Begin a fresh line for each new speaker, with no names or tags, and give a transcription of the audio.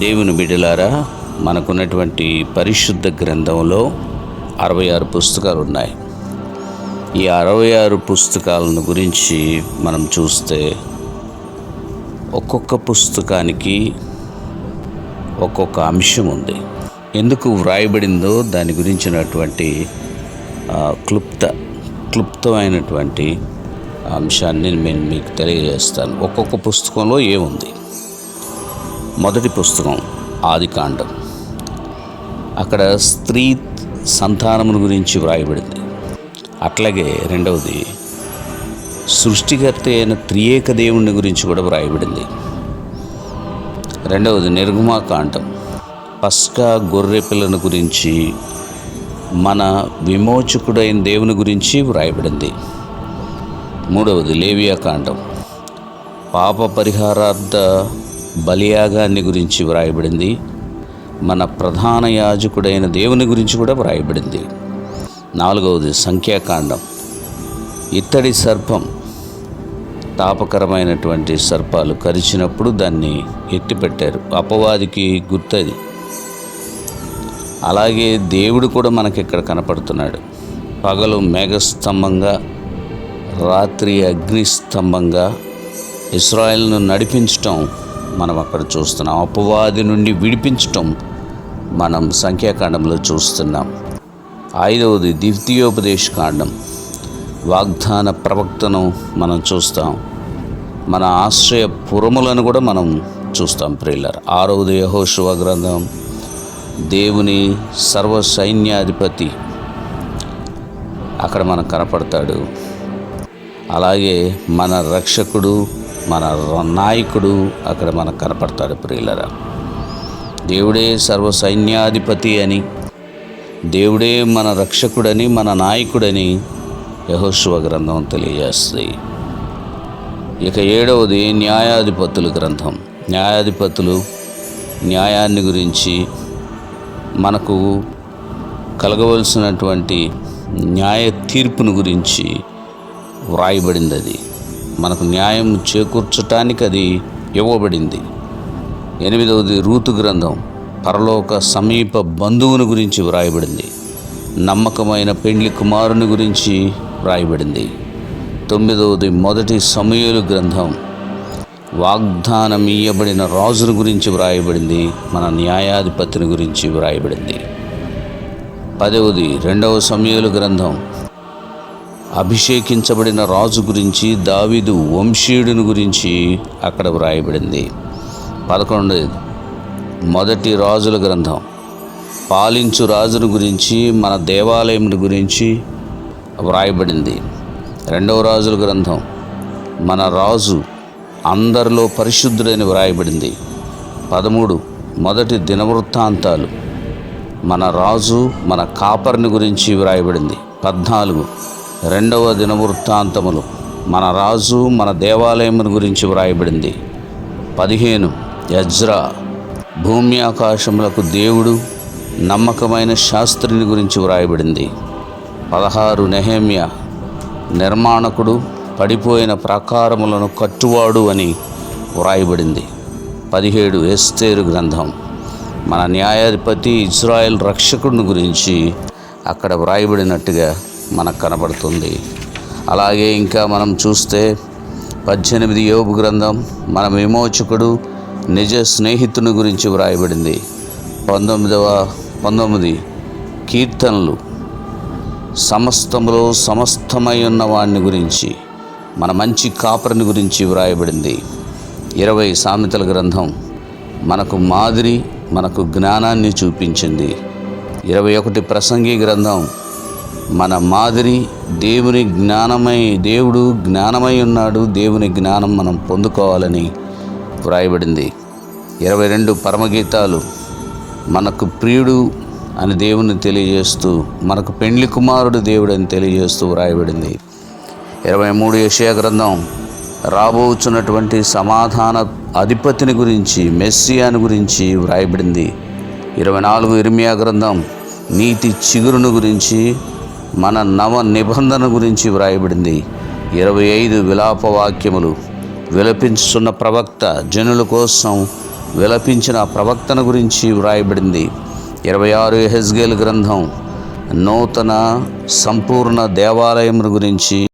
దేవుని బిడ్డలారా మనకున్నటువంటి పరిశుద్ధ గ్రంథంలో అరవై ఆరు పుస్తకాలు ఉన్నాయి. ఈ అరవై ఆరు పుస్తకాలను గురించి మనం చూస్తే ఒక్కొక్క పుస్తకానికి ఒక్కొక్క అంశం ఉంది. ఎందుకు వ్రాయబడిందో దాని గురించినటువంటి క్లుప్త క్లుప్తమైనటువంటి అంశాన్ని నేను మీకు తెలియజేస్తాను. ఒక్కొక్క పుస్తకంలో ఏముంది? మొదటి పుస్తకం ఆదికాండం అక్కడ స్త్రీ సంతానమును గురించి వ్రాయబడింది. అట్లాగే రెండవది సృష్టికర్త అయిన త్రియేక దేవుని గురించి కూడా వ్రాయబడింది. రెండవది నిర్గుమాకాండం పస్కా గొర్రె పిల్లను గురించి మన విమోచకుడైన దేవుని గురించి వ్రాయబడింది. మూడవది లేవియాకాండం పాప పరిహారార్థ బలియాగాన్ని గురించి వ్రాయబడింది. మన ప్రధాన యాజకుడైన దేవుని గురించి కూడా వ్రాయబడింది. నాలుగవది సంఖ్యాకాండం. ఇత్తడి సర్పం తాపకరమైనటువంటి సర్పాలు కరిచినప్పుడు దాన్ని ఎత్తిపెట్టారు. అపవాదికి గుర్తది. అలాగే దేవుడు కూడా మనకి ఇక్కడ కనపడుతున్నాడు. పగలు మేఘస్తంభంగా రాత్రి అగ్నిస్తంభంగా ఇస్రాయల్ను నడిపించటం మనం అక్కడ చూస్తున్నాం. అపవాది నుండి విడిపించటం మనం సంఖ్యాకాండంలో చూస్తున్నాం. ఐదవది ద్వితీయోపదేశ కాండం. వాగ్దాన ప్రవక్తను మనం చూస్తాం. మన ఆశ్రయ పురములను కూడా మనం చూస్తాం ప్రిల్లర్ ఆరవది యహోశివ గ్రంథం. దేవుని సర్వ సైన్యాధిపతి అక్కడ మనకు కనపడతాడు. అలాగే మన రక్షకుడు మన ర- నాయకుడు అక్కడ మనకు కనపడతాడు ప్రియులరా. దేవుడే సర్వ సైన్యాధిపతి అని దేవుడే మన రక్షకుడని మన నాయకుడని యహోశివ గ్రంథం తెలియజేస్తుంది. ఇక ఏడవది న్యాయాధిపతుల గ్రంథం. న్యాయాధిపతులు న్యాయాన్ని గురించి మనకు కలగవలసినటువంటి న్యాయ తీర్పును గురించి వ్రాయబడింది అది మనకు న్యాయం చేకూర్చటానికి అది ఇవ్వబడింది. ఎనిమిదవది రూతు గ్రంథం పరలోక సమీప బంధువుని గురించి వ్రాయబడింది. నమ్మకమైన పెండ్లి కుమారుని గురించి వ్రాయబడింది. తొమ్మిదవది మొదటి సమయలు గ్రంథం వాగ్దానం ఇయ్యబడిన రాజును గురించి వ్రాయబడింది మన న్యాయాధిపతిని గురించి వ్రాయబడింది. పదవది రెండవ సమయలు గ్రంథం అభిషేకించబడిన రాజు గురించి దావీదు వంశీయుడిని గురించి అక్కడ వ్రాయబడింది. పదకొండు. మొదటి రాజుల గ్రంథం. పాలించు రాజును గురించి మన దేవాలయం గురించి వ్రాయబడింది. రెండవ రాజుల గ్రంథం. మన రాజు అందరిలో పరిశుద్ధుడని వ్రాయబడింది. పదమూడు. మొదటి దినవృత్తాంతాలు. మన రాజు మన కాపర్ని గురించి వ్రాయబడింది. పద్నాలుగు. రెండవ దినవృత్తాంతములు. మన రాజు మన దేవాలయమును గురించి వ్రాయబడింది. పదిహేను. యజ్రా. భూమి ఆకాశములకు దేవుడు నమ్మకమైన శాస్త్రిని గురించి వ్రాయబడింది. పదహారు. నెహేమ్య. నిర్మాణకుడు పడిపోయిన ప్రాకారములను కట్టువాడు అని వ్రాయబడింది. పదిహేడు. ఎస్తేరు గ్రంథం. మన న్యాయాధిపతి ఇజ్రాయెల్ రక్షకుడిని గురించి అక్కడ వ్రాయబడినట్టుగా మనకు కనబడుతుంది. అలాగే ఇంకా మనం చూస్తే పద్దెనిమిది యోబు గ్రంథం మన విమోచకుడు నిజ స్నేహితుని గురించి వ్రాయబడింది. పంతొమ్మిదవ పంతొమ్మిది కీర్తనలు. సమస్తములో సమస్తమై ఉన్న వాడిని గురించి మన మంచి కాపరిని గురించి వ్రాయబడింది. ఇరవై సామెతల గ్రంథం మనకు మాదిరి మనకు జ్ఞానాన్ని చూపించింది. ఇరవై ఒకటి ప్రసంగి గ్రంథం మన మాదిరి దేవుని జ్ఞానమై దేవుడు జ్ఞానమై ఉన్నాడు. దేవుని జ్ఞానం మనం పొందుకోవాలని వ్రాయబడింది. ఇరవై రెండు పరమగీతాలు మనకు ప్రియుడు అని దేవుని తెలియజేస్తూ మనకు పెండ్లి కుమారుడు దేవుడు అని తెలియజేస్తూ వ్రాయబడింది. ఇరవై మూడు యషయా గ్రంథం రాబోచున్నటువంటి సమాధాన అధిపతిని గురించి మెస్సియాని గురించి వ్రాయబడింది. ఇరవై నాలుగు ఇర్మియా గ్రంథం నీతి చిగురును గురించి మన నవ నిబంధన గురించి వ్రాయబడింది. ఇరవై ఐదు విలాప వాక్యములు. విలపించుతున్న ప్రవక్త జనుల కోసం విలపించిన ప్రవక్తన గురించి వ్రాయబడింది. ఇరవై ఆరు హెజ్గేల్ గ్రంథం. నూతన సంపూర్ణ దేవాలయం గురించి